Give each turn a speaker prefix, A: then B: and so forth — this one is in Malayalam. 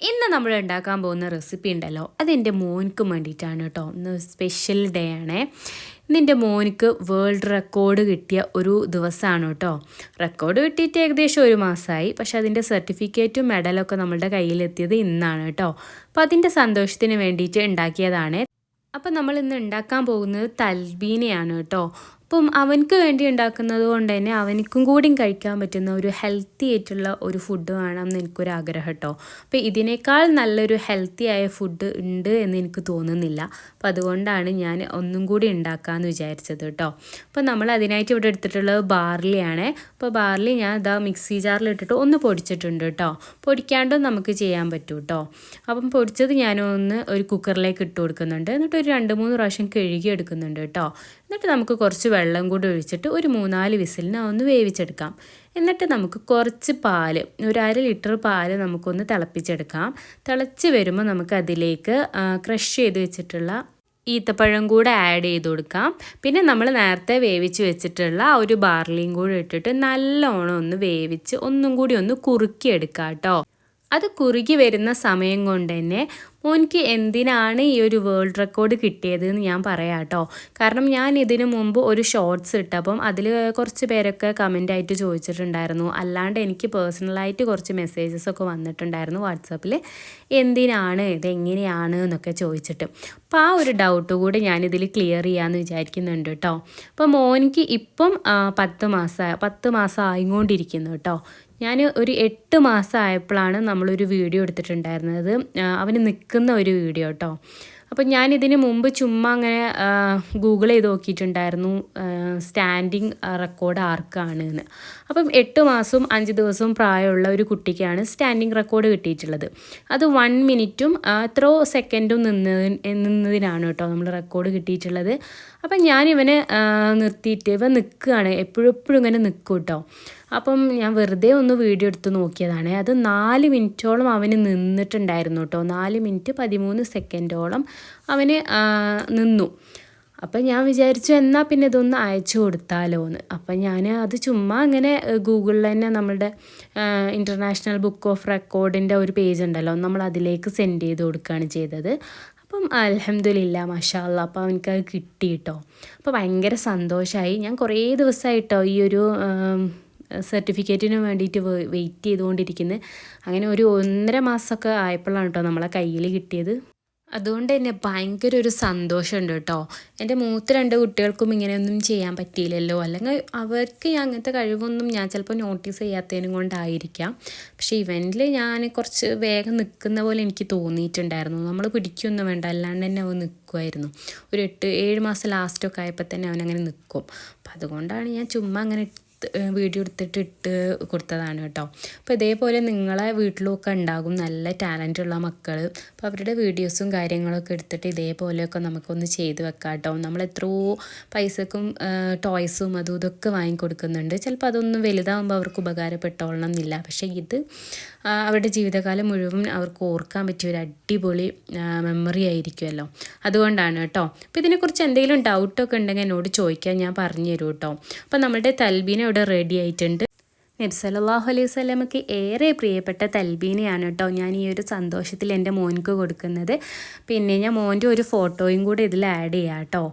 A: ഇന്ന് നമ്മൾ ഉണ്ടാക്കാൻ പോകുന്ന റെസിപ്പി ഉണ്ടല്ലോ അതെന്റെ മോനിക്ക് വേണ്ടിയിട്ടാണ് കേട്ടോ. ഇന്ന് സ്പെഷ്യൽ ഡേ ആണേ. ഇന്നെന്റെ മോനിക്ക് വേൾഡ് റെക്കോർഡ് കിട്ടിയ ഒരു ദിവസമാണ് കേട്ടോ. റെക്കോർഡ് കിട്ടിയിട്ട് ഏകദേശം ഒരു മാസമായി. പക്ഷേ അതിന്റെ സർട്ടിഫിക്കറ്റും മെഡലൊക്കെ നമ്മളുടെ കയ്യിലെത്തിയത് ഇന്നാണ് കേട്ടോ. അപ്പോൾ അതിന്റെ സന്തോഷത്തിന് വേണ്ടിയിട്ട് ഉണ്ടാക്കിയതാണ്. അപ്പോൾ നമ്മൾ ഇന്ന് ഉണ്ടാക്കാൻ പോകുന്നത് തൽബീനയാണ് കേട്ടോ. അപ്പം അവനക്ക് വേണ്ടി ഉണ്ടാക്കുന്നത് കൊണ്ട് തന്നെ അവനക്കും കൂടിയും കഴിക്കാൻ പറ്റുന്ന ഒരു ഹെൽത്തി ആയിട്ടുള്ള ഒരു ഫുഡ് വേണം എന്ന് എനിക്കൊരു ആഗ്രഹം കേട്ടോ അപ്പോൾ ഇതിനേക്കാൾ നല്ലൊരു ഹെൽത്തി ആയ ഫുഡ് ഉണ്ട് എന്ന് എനിക്ക് തോന്നുന്നില്ല. അപ്പോൾ അതുകൊണ്ടാണ് ഞാൻ ഒന്നും കൂടി ഉണ്ടാക്കാമെന്ന് വിചാരിച്ചത് കേട്ടോ അപ്പോൾ നമ്മൾ അതിനായിട്ട് ഇവിടെ എടുത്തിട്ടുള്ളത് ബാർലിയാണ്. അപ്പോൾ ബാർലി ഞാൻ ഇതാ മിക്സി ജാറിൽ ഇട്ടിട്ട് ഒന്ന് പൊടിച്ചിട്ടുണ്ട് കേട്ടോ പൊടിക്കാണ്ടും നമുക്ക് ചെയ്യാൻ പറ്റും കേട്ടോ അപ്പം പൊടിച്ചത് ഞാനൊന്ന് ഒരു കുക്കറിലേക്ക് ഇട്ട് കൊടുക്കുന്നുണ്ട്. എന്നിട്ട് ഒരു രണ്ട് മൂന്ന് പ്രാവശ്യം കഴുകി എടുക്കുന്നുണ്ട് കേട്ടോ എന്നിട്ട് നമുക്ക് കുറച്ച് വെള്ളം കൂടി ഒഴിച്ചിട്ട് ഒരു മൂന്നാൽ വിസിലിന് ഒന്ന് വേവിച്ചെടുക്കാം. എന്നിട്ട് നമുക്ക് കുറച്ച് പാൽ ഒരു അര ലിറ്റർ പാൽ നമുക്കൊന്ന് തിളപ്പിച്ചെടുക്കാം. തിളച്ച് വരുമ്പോൾ നമുക്ക് അതിലേക്ക് ക്രഷ് ചെയ്ത് വെച്ചിട്ടുള്ള ഈത്തപ്പഴം കൂടെ ആഡ് ചെയ്ത് കൊടുക്കാം. പിന്നെ നമ്മൾ നേരത്തെ വേവിച്ച് വെച്ചിട്ടുള്ള ഒരു ബാർലിയും കൂടി ഇട്ടിട്ട് നല്ലോണം ഒന്ന് വേവിച്ച് ഒന്നും കൂടി ഒന്ന് കുറുക്കിയെടുക്കാം കേട്ടോ. അത് കുറുകി വരുന്ന സമയം കൊണ്ട് തന്നെ മോനിക്ക് എന്തിനാണ് ഈ ഒരു വേൾഡ് റെക്കോർഡ് കിട്ടിയത് എന്ന് ഞാൻ പറയാം കേട്ടോ കാരണം ഞാൻ ഇതിനു മുമ്പ് ഒരു ഷോർട്സ് ഇട്ടപ്പം അതിൽ കുറച്ച് പേരൊക്കെ കമന്റ് ആയിട്ട് ചോദിച്ചിട്ടുണ്ടായിരുന്നു. അല്ലാണ്ട് എനിക്ക് പേഴ്സണലായിട്ട് കുറച്ച് മെസ്സേജസ് ഒക്കെ വന്നിട്ടുണ്ടായിരുന്നു വാട്സാപ്പിൽ എന്തിനാണ്? ഇതെങ്ങനെയാണ്? എന്നൊക്കെ ചോദിച്ചിട്ട്. അപ്പോൾ ആ ഒരു ഡൗട്ട് കൂടി ഞാനിതിൽ ക്ലിയർ ചെയ്യാമെന്ന് വിചാരിക്കുന്നുണ്ട് കേട്ടോ അപ്പോൾ മോനിക്ക് ഇപ്പം പത്ത് മാസം പത്ത് മാസം ആയിക്കൊണ്ടിരിക്കുന്നു കേട്ടോ ഞാൻ ഒരു എട്ട് മാസം ആയപ്പോഴാണ് നമ്മളൊരു വീഡിയോ എടുത്തിട്ടുണ്ടായിരുന്നത്. അവന് നിൽക്കുന്ന ഒരു വീഡിയോ കേട്ടോ. അപ്പം ഞാൻ ഇതിന് മുമ്പ് ചുമ്മാ അങ്ങനെ ഗൂഗിൾ ചെയ്ത് നോക്കിയിട്ടുണ്ടായിരുന്നു സ്റ്റാൻഡിങ് റെക്കോർഡ് ആർക്കാണ് എന്ന് അപ്പം എട്ട് മാസവും അഞ്ച് ദിവസവും പ്രായമുള്ള ഒരു കുട്ടിക്കാണ് സ്റ്റാൻഡിങ് റെക്കോർഡ് കിട്ടിയിട്ടുള്ളത്. അത് വൺ മിനിറ്റും എത്രയോ സെക്കൻഡും നിന്ന് നിന്നതിനാണ് കേട്ടോ നമ്മൾ റെക്കോർഡ് കിട്ടിയിട്ടുള്ളത്. അപ്പം ഞാൻ ഇവനെ നിർത്തിയിട്ട് ഇവ നിൽക്കുകയാണ്. എപ്പോഴും എപ്പോഴും ഇങ്ങനെ നിൽക്കും കേട്ടോ. അപ്പം ഞാൻ വെറുതെ ഒന്ന് വീഡിയോ എടുത്ത് നോക്കിയതാണ്. അത് നാല് മിനിറ്റോളം അവന് നിന്നിട്ടുണ്ടായിരുന്നു കേട്ടോ. നാല് മിനിറ്റ് പതിമൂന്ന് സെക്കൻഡോളം അവന് നിന്നു. അപ്പം ഞാൻ വിചാരിച്ചു എന്നാൽ പിന്നെ ഇതൊന്ന് അയച്ചു കൊടുത്താലോ എന്ന് അപ്പം ഞാൻ അത് ചുമ്മാ അങ്ങനെ ഗൂഗിളിൽ തന്നെ നമ്മളുടെ ഇന്റർനാഷണൽ ബുക്ക് ഓഫ് റെക്കോർഡിന്റെ ഒരു പേജ് ഉണ്ടല്ലോ നമ്മൾ അതിലേക്ക് സെൻഡ് ചെയ്ത് കൊടുക്കുകയാണ് ചെയ്തത്. അപ്പം അലഹമ്മദില്ല മഷാല്ല അപ്പോൾ അത് കിട്ടി കേട്ടോ. അപ്പോൾ ഭയങ്കര സന്തോഷമായി ഞാൻ കുറേ ദിവസമായിട്ടോ ഈ ഒരു സർട്ടിഫിക്കറ്റിന് വേണ്ടിയിട്ട് വെയിറ്റ് ചെയ്തുകൊണ്ടിരിക്കുന്നത് അങ്ങനെ ഒരു ഒന്നര മാസമൊക്കെ ആയപ്പോഴാണ് കേട്ടോ നമ്മളെ കയ്യിൽ കിട്ടിയത്. അതുകൊണ്ട് തന്നെ ഭയങ്കര ഒരു സന്തോഷമുണ്ട് കേട്ടോ എന്റെ മൂത്ത രണ്ട് കുട്ടികൾക്കും ഇങ്ങനെയൊന്നും ചെയ്യാൻ പറ്റിയില്ലല്ലോ. അല്ലെങ്കിൽ അവർക്ക് അങ്ങനത്തെ കഴിവൊന്നും ഞാൻ ചിലപ്പോൾ നോട്ടീസ് ചെയ്യാത്തതിനും കൊണ്ടായിരിക്കാം. പക്ഷേ ഇവന്റിൽ ഞാൻ കുറച്ച് വേഗം നിൽക്കുന്ന പോലെ എനിക്ക് തോന്നിയിട്ടുണ്ടായിരുന്നു. നമ്മൾ പിടിക്കൊന്നും വേണ്ട അല്ലാണ്ട് തന്നെ അവൻ നിൽക്കുമായിരുന്നു. ഒരു എട്ട് ഏഴ് മാസം ലാസ്റ്റൊക്കെ ആയപ്പോൾ തന്നെ അവനങ്ങനെ നിൽക്കും. അപ്പം അതുകൊണ്ടാണ് ഞാൻ ചുമ്മാ അങ്ങനെ വീഡിയോ എടുത്തിട്ട് ഇട്ട് കൊടുത്തതാണ് കേട്ടോ. അപ്പോൾ ഇതേപോലെ നിങ്ങളെ വീട്ടിലൊക്കെ ഉണ്ടാകും നല്ല ടാലന്റ് ഉള്ള മക്കൾ അപ്പോൾ അവരുടെ വീഡിയോസും കാര്യങ്ങളൊക്കെ എടുത്തിട്ട് ഇതേപോലെയൊക്കെ നമുക്കൊന്ന് ചെയ്ത് വെക്കാം കേട്ടോ. നമ്മൾ എത്രയോ പൈസക്കും ടോയ്സും അതും ഇതൊക്കെ വാങ്ങിക്കൊടുക്കുന്നുണ്ട്. ചിലപ്പോൾ അതൊന്നും വലുതാകുമ്പോൾ അവർക്ക് ഉപകാരപ്പെട്ടോളണം എന്നില്ല. പക്ഷേ ഇത് അവരുടെ ജീവിതകാലം മുഴുവൻ അവർക്ക് ഓർക്കാൻ പറ്റിയ ഒരു അടിപൊളി മെമ്മറി ആയിരിക്കുമല്ലോ അതുകൊണ്ടാണ് കേട്ടോ. അപ്പോൾ ഇതിനെക്കുറിച്ച് എന്തെങ്കിലും ഡൗട്ടൊക്കെ ഉണ്ടെങ്കിൽ എന്നോട് ചോദിക്കാൻ ഞാൻ പറഞ്ഞു തരും കേട്ടോ. അപ്പോൾ നമ്മളുടെ തൽബീന ഇവിടെ റെഡി ആയിട്ടുണ്ട്. നബ്സലാഹു അലൈഹി സ്വലമക്ക് ഏറെ പ്രിയപ്പെട്ട തൽബീനയാണ് കേട്ടോ ഞാൻ ഈ ഒരു സന്തോഷത്തിൽ എന്റെ മോൻക്ക് കൊടുക്കുന്നത്. പിന്നെ ഞാൻ മോന്റെ ഒരു ഫോട്ടോയും കൂടെ ഇതിൽ ആഡ് ചെയ്യാം കേട്ടോ.